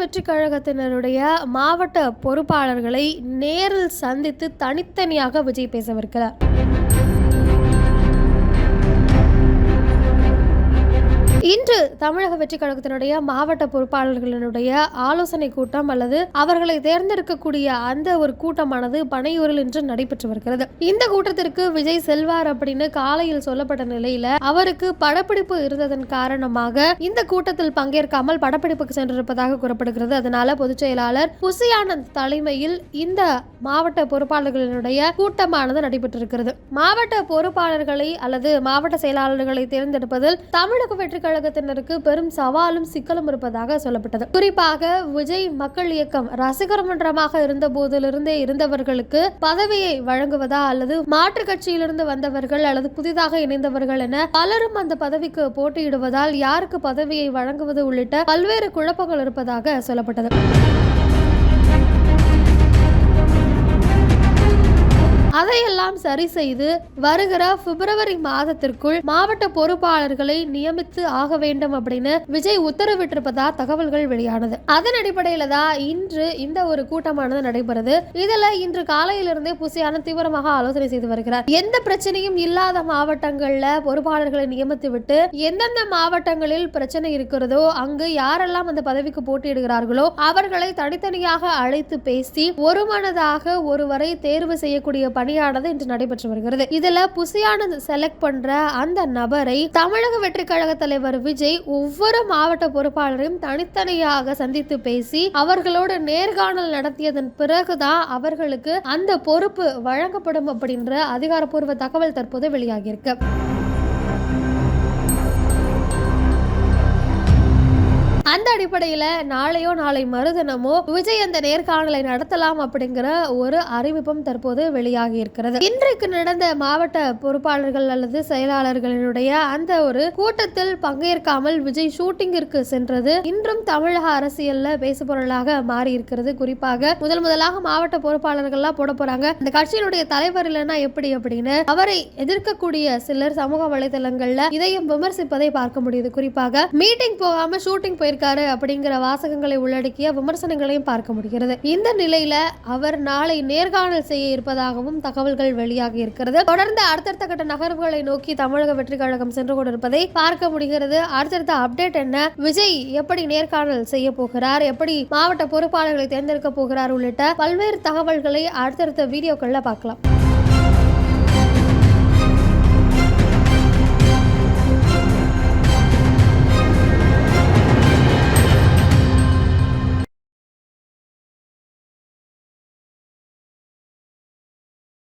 வெற்றி கழகத்தினருடைய மாவட்ட பொறுப்பாளர்களை நேரில் சந்தித்து தனித்தனியாக விஜய் பேசவிருக்கிறார். இன்று தமிழக வெற்றி கழகத்தினுடைய மாவட்ட பொறுப்பாளர்களினுடைய ஆலோசனை கூட்டம் அல்லது அவர்களை தேர்ந்தெடுக்கக்கூடிய அந்த ஒரு கூட்டமானது பனையூரில் இன்று நடைபெற்று வருகிறது. இந்த கூட்டத்திற்கு விஜய் செல்வார் அப்படின்னு காலையில் சொல்லப்பட்ட நிலையில அவருக்கு படப்பிடிப்பு இருந்ததன் காரணமாக இந்த கூட்டத்தில் பங்கேற்காமல் படப்பிடிப்புக்கு சென்றிருப்பதாக கூறப்படுகிறது. அதனால பொதுச் செயலாளர் புசியானந்த் தலைமையில் இந்த மாவட்ட பொறுப்பாளர்களினுடைய கூட்டமானது நடைபெற்றிருக்கிறது. மாவட்ட பொறுப்பாளர்களை அல்லது மாவட்ட செயலாளர்களை தேர்ந்தெடுப்பதில் தமிழக வெற்றி கழகத்தினருக்கு பெரும் சவாலும் சிக்கலும் இருப்பதாக சொல்லப்பட்டது. குறிப்பாக விஜய் மக்கள் இயக்கம் ரசிகர் மன்றமாக இருந்த போதிலிருந்தே இருந்தவர்களுக்கு பதவியை வழங்குவதா அல்லது மாற்று கட்சியிலிருந்து வந்தவர்கள் அல்லது புதிதாக இணைந்தவர்கள் என பலரும் அந்த பதவிக்கு போட்டியிடுவதால் யாருக்கு பதவியை வழங்குவது உள்ளிட்ட பல்வேறு குழப்பங்கள் இருப்பதாக சொல்லப்பட்டது. எல்லாம் சரி செய்து வருகிற பிப்ரவரி மாதத்திற்குள் மாவட்ட பொறுப்பாளர்களை நியமித்து ஆக வேண்டும் அப்படின்னு விஜய் உத்தரவிட்டிருப்பதா தகவல்கள் வெளியானது. அதன் அடிப்படையில தான் இன்று இந்த ஒரு கூட்டமானது நடைபெறுது. இதுல இன்று காலையிலிருந்தே புசியான தீவிரமாக ஆலோசனை செய்து வருகிறார். எந்த பிரச்சனையும் இல்லாத மாவட்டங்கள்ல பொறுப்பாளர்களை நியமித்து விட்டு எந்தெந்த மாவட்டங்களில் பிரச்சனை இருக்கிறதோ அங்கு யாரெல்லாம் அந்த பதவிக்கு போட்டியிடுகிறார்களோ அவர்களை தனித்தனியாக அழைத்து பேசி ஒருமனதாக ஒருவரை தேர்வு செய்யக்கூடிய பணியானது இன்று நடைபெற்று வருகிறது. இதுல புசியானந்த் செலக்ட் பண்ற அந்த நபரை தமிழக வெற்றி கழக தலைவர் விஜய் ஒவ்வொரு மாவட்ட பொறுப்பாளரையும் தனித்தனியாக சந்தித்து பேசி அவர்களோடு நேர்காணல் நடத்தியதன் பிறகுதான் அவர்களுக்கு அந்த பொறுப்பு வழங்கப்படும் அப்படின்ற அதிகாரப்பூர்வ தகவல் தற்போது வெளியாகியிருக்கு. அந்த அடிப்படையில் நாளையோ நாளை மறுதினமோ விஜய் அந்த நேர்காணலை நடத்தலாம் அப்படிங்கிற ஒரு அறிவிப்பும் தற்போது வெளியாகி இருக்கிறது. இன்றைக்கு நடந்த மாவட்ட பொறுப்பாளர்கள் அல்லது செயலாளர்களினுடைய அந்த ஒரு கூட்டத்தில் பங்கேற்காமல் விஜய் ஷூட்டிங்கிற்கு சென்றது. இன்றும் தமிழக அரசியல்ல பேசுபொருளாக மாறி இருக்கிறது குறிப்பாக முதல் முதலாக மாவட்ட பொறுப்பாளர்கள்லாம் போட போறாங்க. இந்த கட்சியினுடைய தலைவர் இல்லைன்னா எப்படி அப்படின்னு அவரை எதிர்க்கக்கூடிய சிலர் சமூக வலைதளங்கள்ல இதையும் விமர்சிப்பதை பார்க்க முடியுது. குறிப்பாக மீட்டிங் போகாம ஷூட்டிங் போயிருக்க போயிருக்காரு அப்படிங்கிற வாசகங்களை உள்ளடக்கிய விமர்சனங்களையும் பார்க்க முடிகிறது. இந்த நிலையில அவர் நாளை நேர்காணல் செய்ய இருப்பதாகவும் தகவல்கள் வெளியாகி இருக்கிறது. தொடர்ந்து அடுத்தடுத்த கட்ட நகர்வுகளை நோக்கி தமிழக வெற்றி கழகம் சென்று கொண்டிருப்பதை பார்க்க முடிகிறது. அடுத்தடுத்த அப்டேட் என்ன? விஜய் எப்படி நேர்காணல் செய்ய போகிறார்? எப்படி மாவட்ட பொறுப்பாளர்களை தேர்ந்தெடுக்க போகிறார்? உள்ளிட்ட பல்வேறு தகவல்களை அடுத்தடுத்த வீடியோக்கள்ல பார்க்கலாம்.